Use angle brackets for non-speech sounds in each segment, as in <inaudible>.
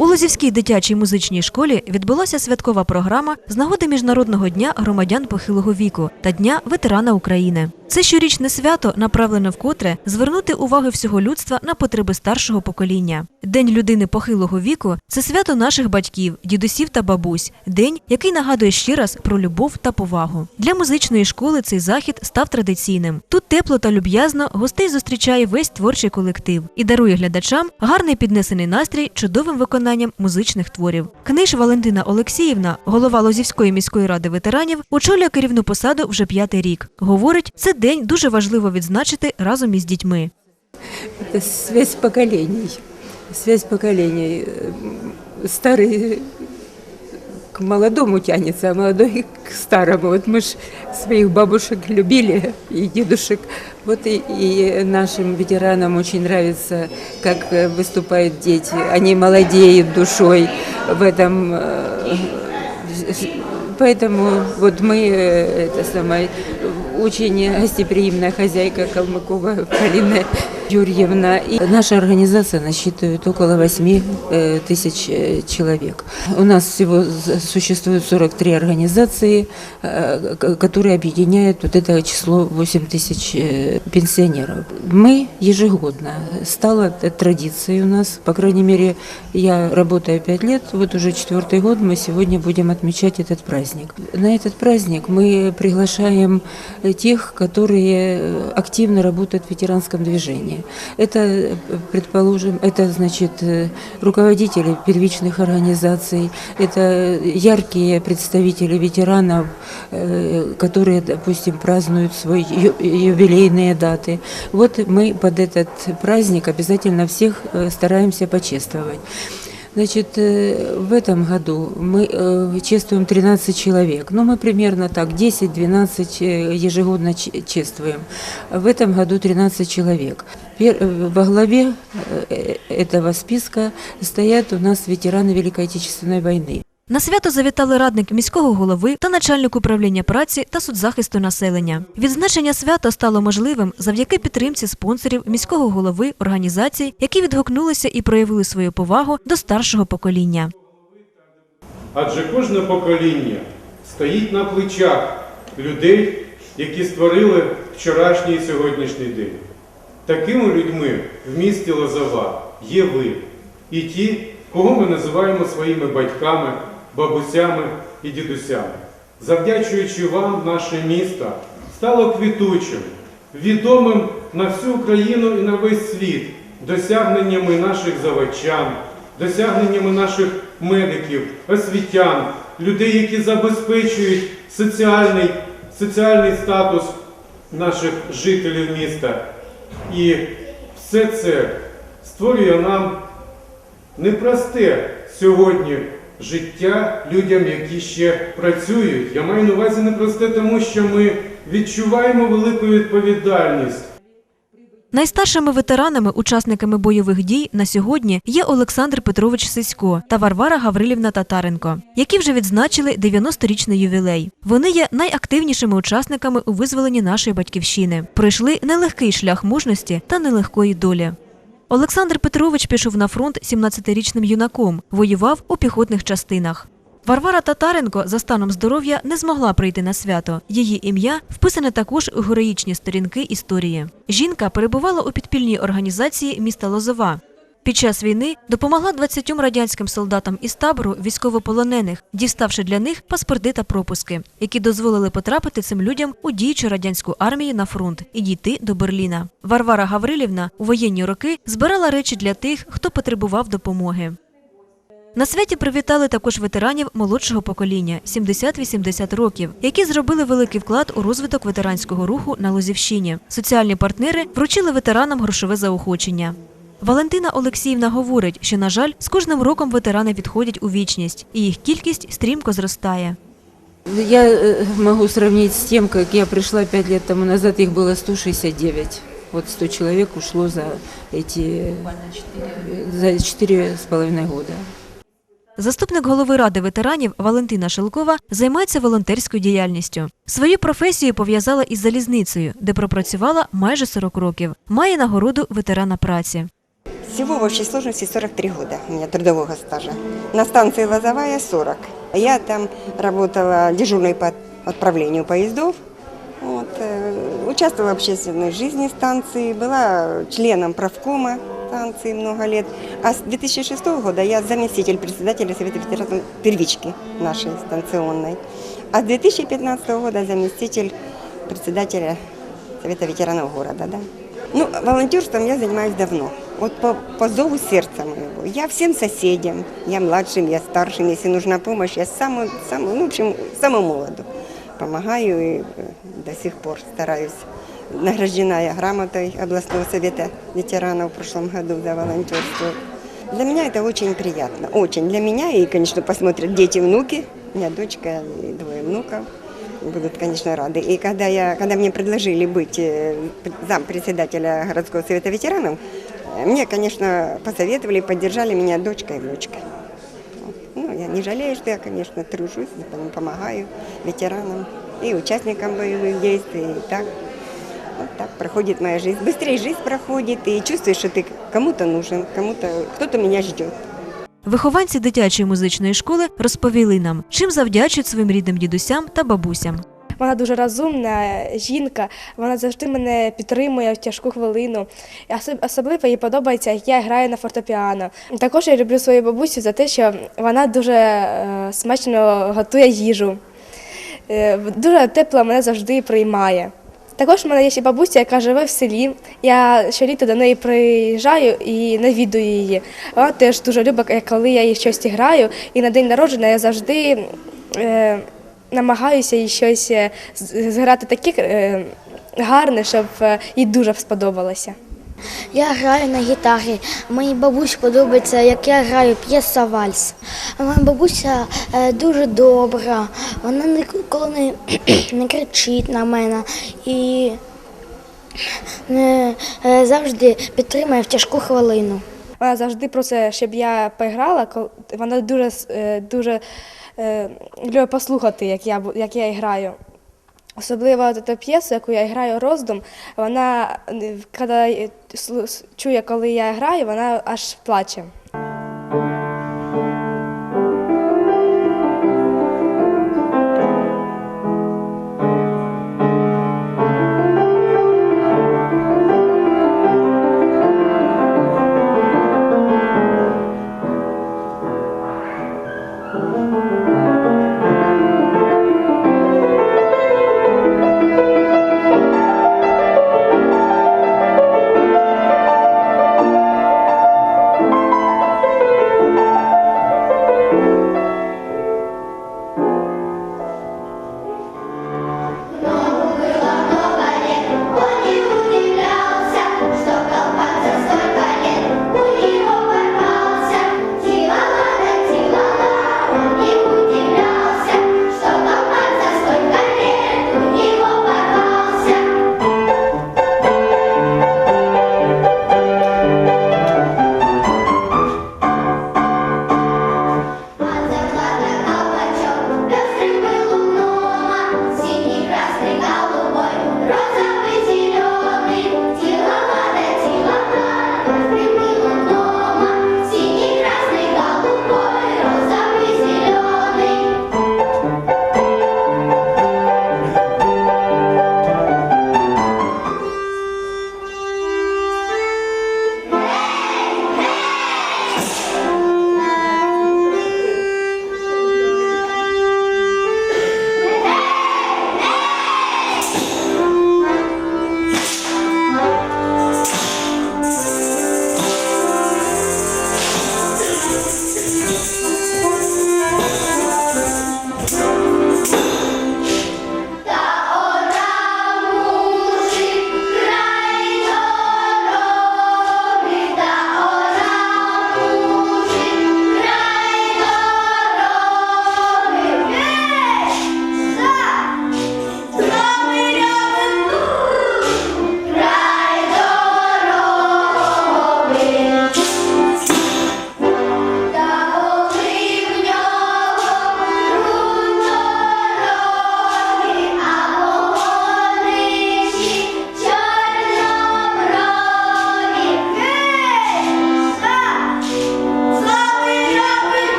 У Лозівській дитячій музичній школі відбулася святкова програма з нагоди Міжнародного дня громадян похилого віку та Дня ветерана України. Це щорічне свято направлене вкотре звернути увагу всього людства на потреби старшого покоління. День людини похилого віку це свято наших батьків, дідусів та бабусь, день, який нагадує ще раз про любов та повагу. Для музичної школи цей захід став традиційним. Тут тепло та люб'язно гостей зустрічає весь творчий колектив і дарує глядачам гарний піднесений настрій чудовим виконанням музичних творів. Книж Валентина Олексіївна, голова Лозівської міської ради ветеранів, очолює керівну посаду вже п'ятий рік. Говорить, це день дуже важливо відзначити разом із дітьми. Это связь поколений. Связь поколений. Э, Старый к молодому тянется, а молодой к старому. Вот мы ж своих бабушек любили и дедушек. Вот и, и нашим ветеранам очень нравится, как э, выступают дети. Они молодеют душой в этом. э, Поэтому вот мы, э, это самое, очень гостеприимная хозяйка Калмыкова Полина Юрьевна. И наша организация насчитывает около 8 э, тысяч э, человек. У нас всего з- существует 43 организации, э, к- которые объединяют вот это число 8 тысяч э, пенсионеров. Мы ежегодно, стало это традицией у нас, по крайней мере, я работаю 5 лет, вот уже четвертый год мы сегодня будем отмечать этот праздник. На этот праздник мы приглашаем э, тех, которые э, активно работают в ветеранском движении. Это, э, предположим, это значит э, руководители первичных организаций, это яркие представители ветеранов, э, которые, допустим, празднуют свои ю- юбилейные даты. Вот мы под этот праздник обязательно всех э, стараемся почествовать. Значит, э, в этом году мы э, чествуем 13 человек. Ну, мы примерно так, 10-12 э, ежегодно ч- чествуем. В этом году 13 человек. Пер- э, Во главе э, этого списка стоят у нас ветераны Великой Отечественной войны. На свято завітали радник міського голови та начальник управління праці та соцзахисту населення. Відзначення свята стало можливим завдяки підтримці спонсорів міського голови організацій, які відгукнулися і проявили свою повагу до старшого покоління. Адже кожне покоління стоїть на плечах людей, які створили вчорашній і сьогоднішній день. Такими людьми в місті Лозова є ви і ті, кого ми називаємо своїми батьками, бабусями і дідусями. Завдячуючи вам, наше місто стало квітучим, відомим на всю Україну і на весь світ досягненнями наших заводчан, досягненнями наших медиків, освітян, людей, які забезпечують соціальний, соціальний статус наших жителів міста. І все це створює нам непросте сьогодні життя людям, які ще працюють. Я маю на увазі не непросте, тому що ми відчуваємо велику відповідальність. Найстаршими ветеранами, учасниками бойових дій на сьогодні є Олександр Петрович Сисько та Варвара Гаврилівна Татаренко, які вже відзначили 90-річний ювілей. Вони є найактивнішими учасниками у визволенні нашої батьківщини. Пройшли нелегкий шлях мужності та нелегкої долі. Олександр Петрович пішов на фронт 17-річним юнаком, воював у піхотних частинах. Варвара Татаренко за станом здоров'я не змогла прийти на свято. Її ім'я вписане також у героїчні сторінки історії. Жінка перебувала у підпільній організації міста Лозова. Під час війни допомогла 20 радянським солдатам із табору військовополонених, діставши для них паспорти та пропуски, які дозволили потрапити цим людям у діючу радянську армію на фронт і дійти до Берліна. Варвара Гаврилівна у воєнні роки збирала речі для тих, хто потребував допомоги. На святі привітали також ветеранів молодшого покоління 70-80 років, які зробили великий вклад у розвиток ветеранського руху на Лозівщині. Соціальні партнери вручили ветеранам грошове заохочення. Валентина Олексіївна говорить, що, на жаль, з кожним роком ветерани відходять у вічність, і їх кількість стрімко зростає. Я э, могу сравнить с тем, как я пришла 5 лет тому назад, их было 169. Вот 100 человек ушло за эти э, за четыре с половиной года. Заступник голови ради ветеранів Валентина Шелкова займається волонтерською діяльністю. Свою професію пов'язала із залізницею, де пропрацювала майже 40 років. Має нагороду ветерана праці. Всего в общей сложности 43 года у меня трудового стажа. На станции Лозовая 40. Я там работала дежурной по отправлению поездов. Вот, э, участвовала в общественной жизни станции, была членом правкома станции много лет. А с 2006 года я заместитель председателя Совета ветеранов первички нашей станционной. А с 2015 года заместитель председателя Совета ветеранов города. Да. Ну, волонтерством я занимаюсь давно. Вот по, по зову сердца моего. Я всем соседям, я младшим, я старшим, если нужна помощь, я самую, самую, ну, в общем, самую молоду помогаю и э, до сих пор стараюсь. Награждена я грамотой областного совета ветеранов в прошлом году за волонтерство. Для меня это очень приятно, очень. Для меня и, конечно, посмотрят дети, внуки. У меня дочка и двое внуков будут, конечно, рады. И когда, я, когда мне предложили быть э, зам председателя городского совета ветеранов, э, мне, конечно, посоветовали, поддержали меня дочка и внучка. Вот. Ну, я не жалею, что я, конечно, тружусь, помогаю ветеранам и участникам боевых действий. И так, вот так проходит моя жизнь. Быстрее жизнь проходит, и чувствуешь, что ты кому-то нужен, кому-то, кто-то меня ждет. Вихованці дитячої музичної школи розповіли нам, чим завдячують своїм рідним дідусям та бабусям. Вона дуже розумна жінка, вона завжди мене підтримує в тяжку хвилину. Особливо їй подобається, як я граю на фортепіано. Також я люблю свою бабусю за те, що вона дуже е, смачно готує їжу. Е, Дуже тепло мене завжди приймає. Також в мене є ще бабуся, яка живе в селі. Я щоліто до неї приїжджаю і навідую її. Вона теж дуже любить, коли я їй щось граю. І на день народження я завжди е, намагаюся щось е, зграти таке е, гарне, щоб е, їй дуже сподобалося. Я граю на гітарі. Моїй бабусі подобається, як я граю п'єса вальс. Моя бабуся дуже добра, вона ніколи не, <clears throat> не кричить на мене і е, е, завжди підтримує в тяжку хвилину. Вона завжди просить, щоб я поіграла. Вона дуже, е, дуже е, любить послухати, як я, як я граю. Особливо ту п'єсу, яку я граю роздум, вона е, коли чує, коли я граю, вона аж плаче.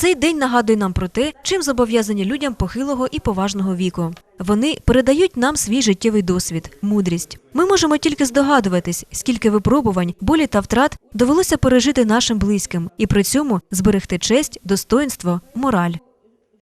Цей день нагадує нам про те, чим зобов'язані людям похилого і поважного віку. Вони передають нам свій життєвий досвід, мудрість. Ми можемо тільки здогадуватись, скільки випробувань, болі та втрат довелося пережити нашим близьким, і при цьому зберегти честь, достоинство, мораль.